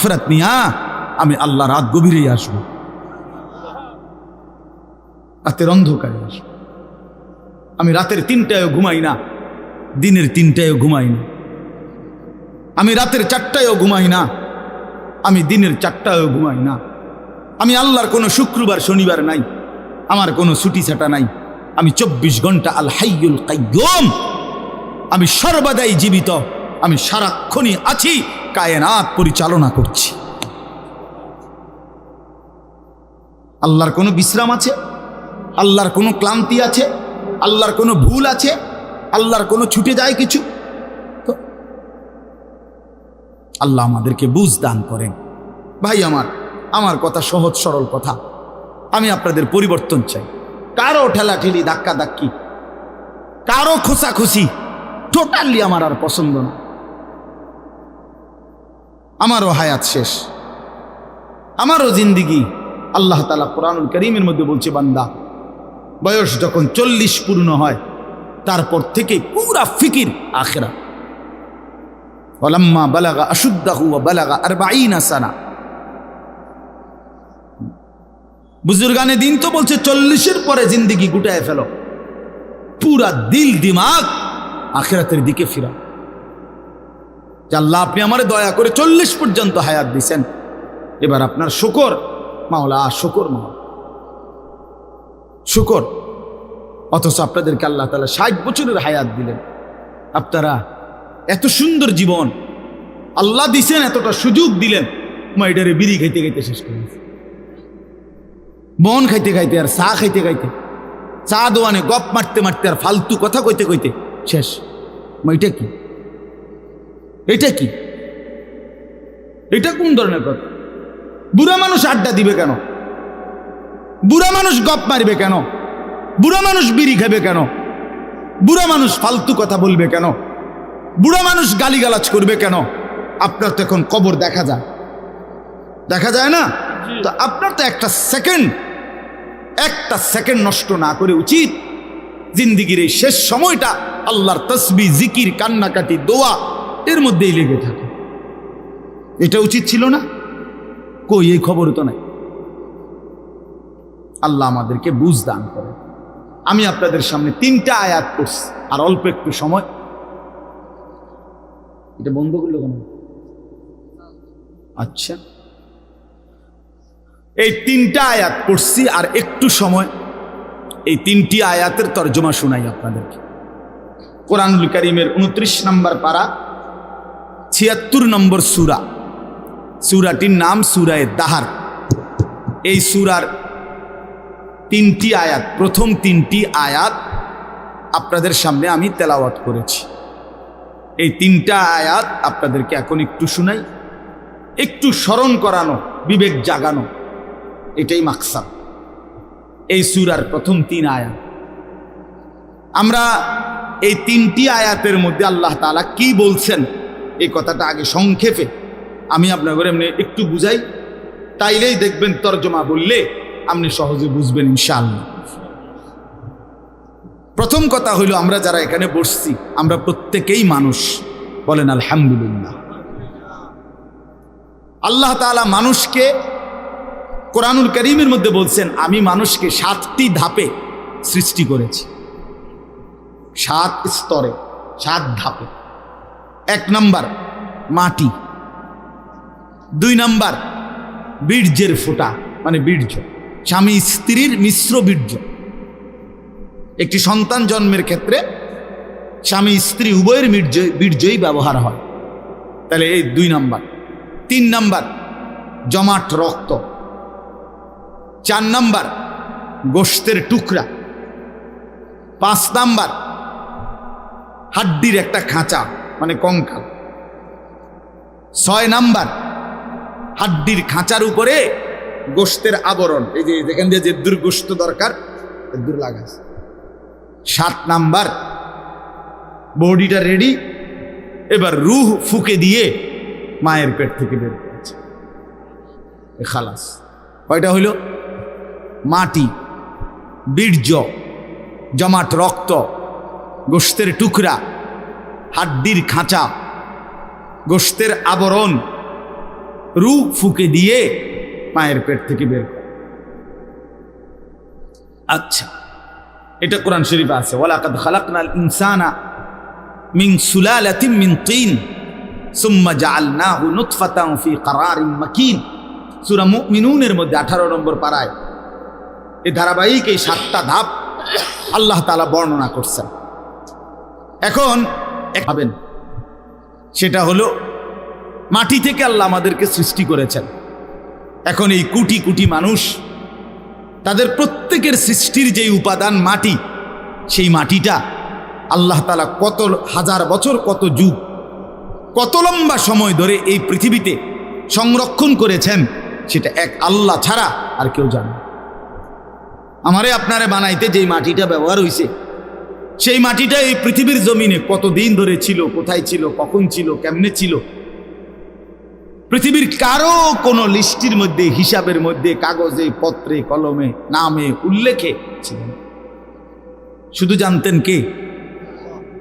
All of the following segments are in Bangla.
ফেরাত নিয়া আমি আল্লাহ রাত গভীরেই আসব। রাতের অন্ধকারে আসব। আমি রাতের তিনটায়ও ঘুমাই না, দিনের তিনটায়ও ঘুমাই না। আমি রাতের চারটায়ও ঘুমাই না, আমি দিনের চারটায়ও ঘুমাই না। আমি আল্লাহর কোনো শুক্রবার, শনিবার নাই, আমার কোনো ছুটি ছাটা নাই। আমি চব্বিশ ঘণ্টা আল হাইয়ুল কাইয়ুম আমি সর্বদাই জীবিত, আমি সারাক্ষণই আছি। কায়নাত পরিচালনা করছি। আল্লাহর কোনো বিশ্রাম আছে? আল্লাহর কোনো ক্লান্তি আছে? আল্লাহর কোনো ভুল আছে? আল্লাহর কোনো ছুটে যায় কিছু? তো আল্লাহ আমাদেরকে বুঝ দান করেন। ভাই আমার আমার কথা সহজ সরল কথা। আমি আপনাদের পরিবর্তন চাই। কারও ঠেলাঠেলি ধাক্কা ধাক্কি কারও খোসাখুসি। টোটালি আমার আর পছন্দ না। আমারও হায়াত শেষ। আমারও জিন্দিগি। আল্লাহ তালা কোরআনুল করিমের মধ্যে বলছে, বান্দা, বয়স যখন চল্লিশ পূর্ণ হয়, তারপর থেকে পুরা ফিকির আখেরা। ওলাম্মা বালাগা আশুদ্দাহু বালাগা আর সানা। বুজুর্গানে দিন তো বলছে, চল্লিশের পরে জিন্দিগি গুটায় ফেলো। পুরা দিল দিমাগ আখেরাতের দিকে ফিরা যে আল্লাহ, আপনি আমারে দয়া করে চল্লিশ পর্যন্ত হায়াত দিছেন। এবার আপনার শুকর, মাওলা শুকর মাওলা। শুকর। অথচ আপনাদেরকে আল্লাহ তালা ষাট বছরের হায়াত দিলেন। আপনারা এত সুন্দর জীবন, আল্লাহ দিছেন, এতটা সুযোগ দিলেন মাইডারে বিড়ি খাইতে খাইতে শেষ করে। বন খাইতে খাইতে আর চা খাইতে খাইতে, চা দোয়ানে গপ মারতে মারতে আর ফালতু কথা কইতে কইতে শেষ। মা এটা কি? এটা কি? এটা কোন ধরনের কথা? বুড়া মানুষ আড্ডা দিবে কেন? বুড়া মানুষ গপ মারবে কেন? বুড়া মানুষ বিড়ি খাবে কেন? বুড়া মানুষ ফালতু কথা বলবে কেন? বুড়া মানুষ গালিগালাজ করবে কেন? আপনার তো এখন কবর দেখা যায়। দেখা যায় না? তো আপনার তো একটা সেকেন্ড একটা সেকেন্ড নষ্ট না করে উচিত। জিন্দিগির এই শেষ সময়টা আল্লাহর তসবি জিকির কান্নাকাটি দোয়া এর মধ্যেই লেগে থাকে। এটা উচিত ছিল না? কই এই খবর তো নাই। আল্লাহ আমাদেরকে বুঝ দান করে আমি আপনাদের সামনে তিনটা আয়াত করছি আর অল্প একটু সময়। এটা বন্ধ করল কেন? আচ্ছা। এই তিনটা আয়াত পড়ছি আর একটু সময়। এই তিনটি আয়াতের তর্জমা শোনাই আপনাদেরকে। কোরআনুল করিমের উনত্রিশ নম্বর পারা ছিয়াত্তর নম্বর সুরা। সুরাটির নাম সুরায় দাহার। এই সুরার তিনটি আয়াত, প্রথম তিনটি আয়াত আপনাদের সামনে আমি তেলাওয়াত করেছি। এই তিনটা আয়াত আপনাদেরকে এখন একটু শুনাই, একটু স্মরণ করানো, বিবেক জাগানো, এটাই মাকসাদ। এই সুরার প্রথম তিন আয়াত। আমরা এই তিনটি আয়াতের মধ্যে আল্লাহ তালা কি বলছেন এই কথাটা আগে সংক্ষেপে আমি আপনাকে এমনি একটু বুঝাই। তাইলেই দেখবেন তর্জমা বললে আপনি সহজে বুঝবেন ইনশাআল্লাহ। প্রথম কথা হইল, আমরা যারা এখানে বসছি, আমরা প্রত্যেকেই মানুষ। বলেন, আলহামদুলিল্লাহ। আল্লাহ তাআলা মানুষকে কোরআনুল করিমের মধ্যে বলছেন, আমি মানুষকে সাতটি ধাপে সৃষ্টি করেছি। সাত স্তরে, সাত ধাপে। এক নাম্বার, মাটি। দুই নাম্বার, বীর্যের ফোঁটা মানে বীর্য। স্বামী স্ত্রীর মিশ্র বীর্য। একটি সন্তান জন্মের ক্ষেত্রে স্বামী স্ত্রী উভয়ের বীর্য বীর্যই ব্যবহার হয়। তাহলে এই দুই নাম্বার। তিন নাম্বার, জমাট রক্ত। চার নাম্বার গোস্তের টুকরা। পাঁচ নাম্বার, হাড্ডির একটা খাঁচা। মানে কঙ্কাল। ছয় নাম্বার, হাড্ডির খাঁচার উপরে গোস্তের আবরণ। এই যে যেখান দিয়ে যে গোস্ত দরকার দূর লাগাস সাত নাম্বার, বডিটা রেডি এবার রুহ ফুকে দিয়ে মায়ের পেট থেকে বের করেছে। খালাস, কয়টা হইল? মাটি, বীর্য, জমাট রক্ত গোস্তের টুকরা হাড্ডির খাঁচা, গোস্তের আবরণ রু ফুকে দিয়ে মায়ের পেট থেকে বের আচ্ছা এটা কোরআন শরীফ আছে। ওয়ালাকাদ খালাকনাল ইনসানা মিন সুলালাতিন মিন তিন, সুম্মা জাআলনাহু নুতফাতান ফি কারারিন মাকিন। সূরা মুমিনুনের মধ্যে 18 নম্বর পারায় এই ধারাবাহিক এই সাতটা ধাপ আল্লাহ তাআলা বর্ণনা করছেন। এখন এক সেটা হলো, মাটি থেকে আল্লাহ আমাদেরকে সৃষ্টি করেছেন এখন এই কোটি কোটি মানুষ, তাদের প্রত্যেকের সৃষ্টির যে উপাদান মাটি, সেই মাটিটা আল্লাহ তালা কত হাজার বছর, কত যুগ, কত লম্বা সময় ধরে এই পৃথিবীতে সংরক্ষণ করেছেন, সেটা এক আল্লাহ ছাড়া আর কেউ জানে। আমারে আপনারে বানাইতে যেই মাটিটা ব্যবহার হয়েছে সেই মাটিটা এই পৃথিবীর জমিনে কতদিন ধরে ছিল, কোথায় ছিল, কখন ছিল, কেমনে ছিল? পৃথিবীর কারও কোনো লিস্টির মধ্যে, হিসাবের মধ্যে, কাগজে, পত্রে, কলমে, নামে, উল্লেখে ছিল শুধু জানতেন কে?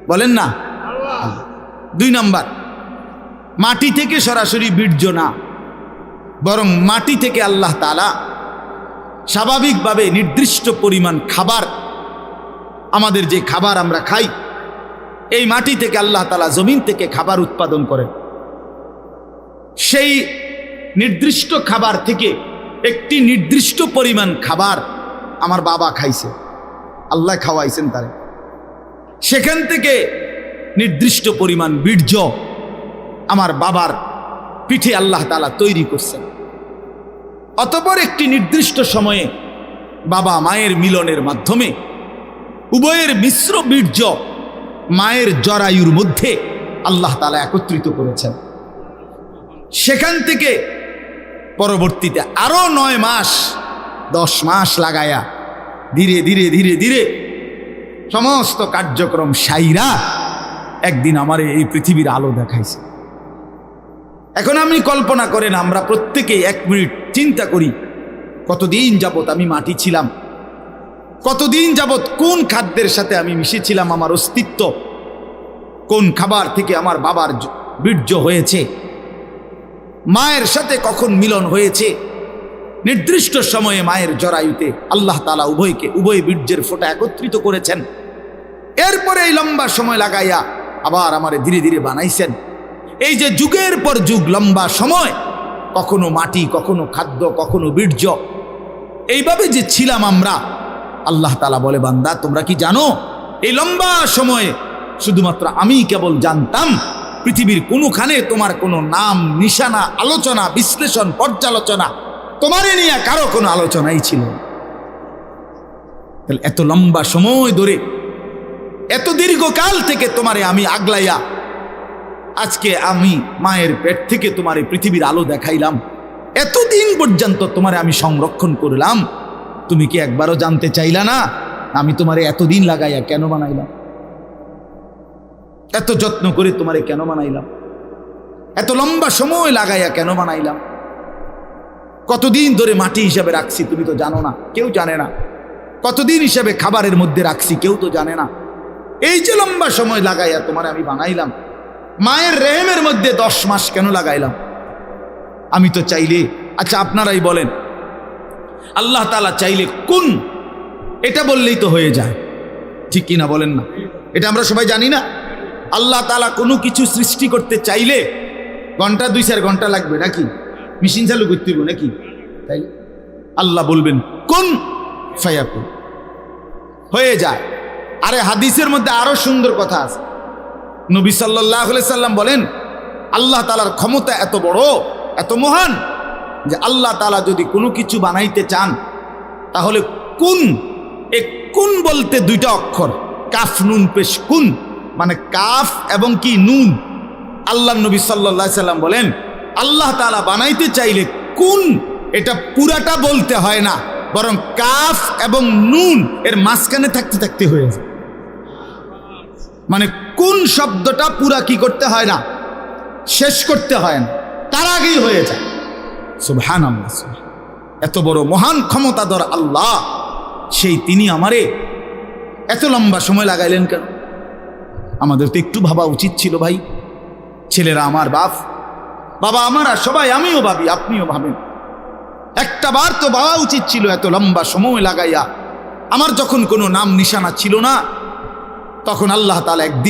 বলেন না। দুই নাম্বার, মাটি থেকে সরাসরি বীর্য না, বরং মাটি থেকে আল্লাহ তালা স্বাভাবিকভাবে নির্দিষ্ট পরিমাণ খাবার আমাদের যে খাবার আমরা খাই, এই মাটি থেকে আল্লাহ তালা জমিন থেকে খাবার উৎপাদন করেন। সেই নির্দিষ্ট খাবার থেকে একটি নির্দিষ্ট পরিমাণ খাবার আমার বাবা খাইছে। আল্লাহ খাওয়াইছেন তারে। সেখান থেকে নির্দিষ্ট পরিমাণ বীর্য আমার বাবার পিঠে আল্লাহ তালা তৈরি করছেন। অতপর একটি নির্দিষ্ট সময়ে বাবা মায়ের মিলনের মাধ্যমে উভয়ের মিশ্র বীর্য মায়ের জরায়ুর মধ্যে আল্লাহ তালা একত্রিত করেছেন। সেখান থেকে পরবর্তীতে আরও নয় মাস, দশ মাস লাগায়া ধীরে ধীরে ধীরে ধীরে সমস্ত কার্যক্রম সাইরা একদিন আমার এই পৃথিবীর আলো দেখাইছে। এখন আপনি কল্পনা করেন, আমরা প্রত্যেকে এক মিনিট চিন্তা করি, কতদিন যাবত আমি মাটি ছিলাম কতদিন যাবত কোন খাদ্যের সাথে আমি মিশেছিলাম আমার অস্তিত্ব? কোন খাবার থেকে আমার বাবার বীর্য হয়েছে? মায়ের সাথে কখন মিলন হয়েছে? নির্দিষ্ট সময়ে মায়ের জরায়ুতে আল্লাহ তালা উভয়কে উভয় বীর্যের ফোঁটা একত্রিত করেছেন। এরপরে এই লম্বা সময় লাগাইয়া আবার আমারে ধীরে ধীরে বানাইছেন। এই যে যুগের পর যুগ, লম্বা সময়, কখনো মাটি, কখনো খাদ্য, কখনো বীর্য, এইভাবে যে ছিলাম আমরা আল্লাহ তালা বলে, বান্দা, তোমরা কি জানো? এই লম্বা সময়ে শুধুমাত্র আমি কেবল জানতাম, পৃথিবীর কোনোখানে তোমার কোনো নাম, নিশানা, আলোচনা, বিশ্লেষণ, পর্যালোচনা, তোমারে নিয়ে কারও কোনো আলোচনাই ছিল তাহলে এত লম্বা সময় ধরে, এত দীর্ঘকাল থেকে তোমারে আমি আগলাইয়া, আজকে আমি মায়ের পেট থেকে তোমার পৃথিবীর আলো দেখাইলাম, এতদিন পর্যন্ত তোমারে আমি সংরক্ষণ করলাম তুমি কি একবারও জানতে চাইলা না? আমি তোমারে এতদিন লাগাইয়া কেন বানাইলাম? এত যত্ন করে তোমারে কেন বানাইলাম? এত লম্বা সময় লাগাইয়া কেন বানাইলাম? কতদিন ধরে মাটি হিসাবে রাখছি তুমি তো জানো না, কেউ জানে না। কতদিন হিসাবে খাবারের মধ্যে রাখছি কেউ তো জানে না। এই যে লম্বা সময় লাগাইয়া তোমার আমি বানাইলাম, মায়ের রেহেমের মধ্যে দশ মাস কেন লাগাইলাম? আমি তো চাইলে আচ্ছা আপনারাই বলেন আল্লাহ তালা চাইলে কোন? এটা বললেই তো হয়ে যায়। ঠিক কিনা বলেন না? এটা আমরা সবাই জানি না। আল্লাহ তালা কোনো কিছু সৃষ্টি করতে চাইলে ঘণ্টা দুই চার ঘণ্টা লাগবে নাকি? মেশিন চালু করতে নাকি? তাই আল্লাহ বলবেন, কোন ফায়াকুন। হয়ে যায়। আরে হাদিসের মধ্যে আরও সুন্দর কথা আছে। নবী সাল্লাহ সাল্লাম বলেন, আল্লাহ তালার ক্ষমতা এত বড়, এত মহান যে আল্লাহ তালা যদি কোনো কিছু বানাইতে চান, তাহলে কুন, এ কুন বলতে দুইটা অক্ষর। কাফ, নুন, পেশ, কুন মানে কাফ এবং কি, নুন। আল্লাহ নবী সাল্লাহ সাল্লাম বলেন, আল্লাহ তালা বানাইতে চাইলে কুন, এটা পুরাটা বলতে হয় না, বরং কাফ এবং নুন, এর মাঝখানে থাকতে থাকতে হয়ে যায়। মানে কোন শব্দটা পুরা কি করতে হয় না, শেষ করতে হয় না, তার আগেই হয়ে যায়। সুবহান। এত বড় মহান ক্ষমতাধর আল্লাহ, সেই তিনি আমারে এত লম্বা সময় লাগাইলেন কেন? আমাদের তো একটু ভাবা উচিত ছিল ভাই। ছেলেরা আমার বাপ, বাবা আমারা সবাই আমিও ভাবি, আপনিও ভাবেন। একটা বার তো বাবা উচিত ছিল এত লম্বা সময় লাগাইয়া। আমার যখন কোনো নাম নিশানা ছিল না, তখন আল্লাহ তালা একদিন